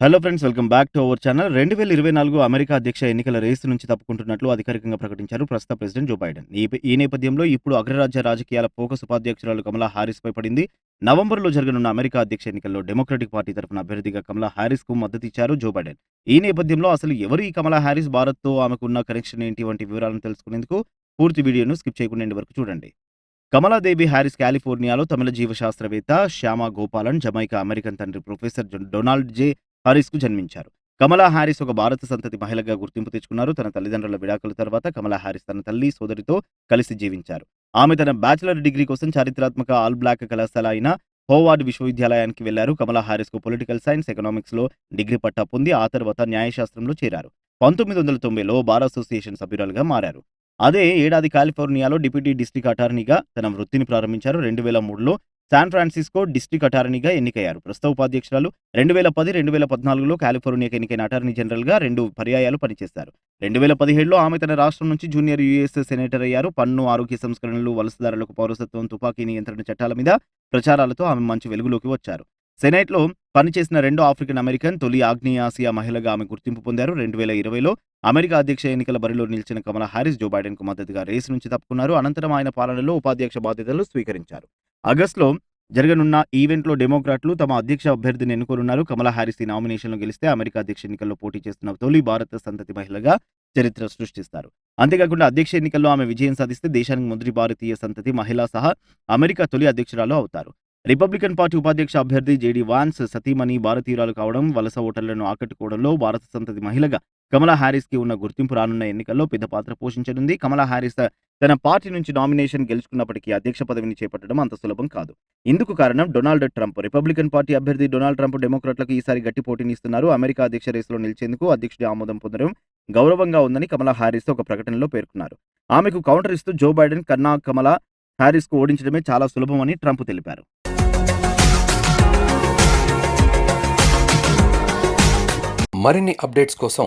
Hello friends welcome back to our channel రెండు వేల ఇరవై నాలుగు అమెరికా అధ్యక్ష ఎన్నికల రేసు నుంచి తప్పుకుంటున్నట్లు అధికారికంగా ప్రకటించారు ప్రస్తుత ప్రెసిడెంట్ జో బైడెన్. ఈ నేపథ్యంలో ఇప్పుడు అగ్రరాజ్య రాజకీయాల ఫోకస్ ఉపాధ్యక్షురాలు కమలా హారిస్ పై పడింది. నవంబర్లో జరగనున్న అమెరికా అధ్యక్ష ఎన్నికల్లో డెమోక్రటిక్ పార్టీ తరఫున అభ్యర్థిగా కమలా హారిస్కు మద్దతు ఇచ్చారు జో బైడెన్. ఈ నేపథ్యంలో అసలు ఎవరు ఈ కమలా హారిస్ భారత్తో ఆమెకున్న కనెక్షన్ ఏంటి వంటి వివరాలను తెలుసుకునేందుకు పూర్తి వీడియోను స్కిప్ చేయకుండా వరకు చూడండి. కమలాదేవి హ్యారిస్ కాలిఫోర్నియాలో తమిళ జీవశాస్త్రవేత్త శ్యామ గోపాలన్ జమైకా అమెరికన్ తండ్రి ప్రొఫెసర్ డొనాల్డ్ జే హారిస్కు జన్మించారు. కమలా హారిస్ ఒక భారత సంతతి మహిళగా గుర్తింపు తెచ్చుకున్నారు. తన తల్లిదండ్రుల విడాకుల తర్వాత కమలా హారిస్ తన తల్లి సోదరితో కలిసి జీవించారు. ఆమె తన బ్యాచిలర్ డిగ్రీ కోసం చారిత్రాత్మక ఆల్ బ్లాక్ కళాశాల అయిన హోవార్డ్ విశ్వవిద్యాలయానికి వెళ్ళారు. కమలా హారిస్కు పొలిటికల్ సైన్స్ ఎకనామిక్స్లో డిగ్రీ పట్టా పొంది ఆ తర్వాత న్యాయశాస్త్రంలో చేరారు. పంతొమ్మిది వందల తొంభైలో బార్ అసోసియేషన్ సభ్యురాలుగా మారారు. అదే ఏడాది కాలిఫోర్నియాలో డిప్యూటీ డిస్ట్రిక్ట్ అటార్నీగా తన వృత్తిని ప్రారంభించారు. రెండు వేల మూడులో శాన్ ఫ్రాన్సిస్కో డిస్టిక్ అటార్నీగా ఎన్నికయ్యారు. ప్రస్తుత ఉపాధ్యక్షురాలు రెండు వేల పది రెండు వేల పద్నాలుగులో కాలిఫోర్నియాకి ఎన్నికైన అటార్నీ జనరల్గా రెండు పర్యాయాలు పనిచేశారు రెండు వేల పదిహేడులో ఆమె తన రాష్ట్రం నుంచి జూనియర్ యుఎస్ సెనేటర్ అయ్యారు. పన్ను ఆరోగ్య సంస్కరణలు వలసదారులకు పౌరసత్వం తుపాకీ నియంత్రణ చట్టాల మీద ప్రచారాలతో ఆమె మంచి వెలుగులోకి వచ్చారు. సెనేట్లో పనిచేసిన రెండో ఆఫ్రికన్ అమెరికన్ తొలి ఆగ్నేయ ఆసియా మహిళగా ఆమె గుర్తింపు పొందారు. రెండు వేల ఇరవైలో అమెరికా అధ్యక్ష ఎన్నికల బరిలో నిలిచిన కమలా హారిస్ జో బైడెన్కు మద్దతుగా రేసు నుంచి తప్పుకున్నారు. అనంతరం ఆయన పాలనలో ఉపాధ్యక్ష బాధ్యతలు స్వీకరించారు. ఆగస్టులో జరగనున్న ఈవెంట్లో డెమోక్రాట్లు తమ అధ్యక్ష అభ్యర్థిని ఎన్నుకోనున్నారు. కమలా హారిస్ ఈ నామినేషన్లో గెలిస్తే అమెరికా అధ్యక్ష ఎన్నికల్లో పోటీ చేస్తున్న తొలి భారత సంతతి మహిళగా చరిత్ర సృష్టిస్తారు. అంతేకాకుండా అధ్యక్ష ఎన్నికల్లో ఆమె విజయం సాధిస్తే దేశానికి మొదటి భారతీయ సంతతి మహిళ సహా అమెరికా తొలి అధ్యక్షురాలు అవుతారు. రిపబ్లికన్ పార్టీ ఉపాధ్యక్ష అభ్యర్థి జేడీ వాన్స్ సతీమణి భారతీయురాలు కావడం వలస ఓటర్లను ఆకట్టుకోవడంలో భారత సంతతి మహిళగా కమలా హారీస్కి ఉన్న గుర్తింపు రానున్న ఎన్నికల్లో పెద్ద పాత్ర పోషించనుంది. కమలా హారిస్ తన పార్టీ నుంచి నామినేషన్ గెలుచుకున్నప్పటికీ అధ్యక్ష పదవిని చేపట్టడం అంత సులభం కాదు. ఇందుకు కారణం డొనాల్డ్ ట్రంప్. రిపబ్లికన్ పార్టీ అభ్యర్థి డొనాల్డ్ ట్రంప్ డెమోక్రాట్లకు ఈసారి గట్టి పోటీని ఇస్తున్నారు అమెరికా అధ్యక్ష రేసులో నిలిచేందుకు అధ్యక్షుడి ఆమోదం పొందడం గౌరవంగా ఉందని కమలా హారిస్ ఒక ప్రకటనలో పేర్కొన్నారు. ఆమెకు కౌంటర్ ఇస్తూ జో బైడెన్ కన్నా కమలా హ్యారిస్కు ఓడించడమే చాలా సులభమని ట్రంప్ తెలిపారు. మరిన్ని అప్డేట్స్ కోసం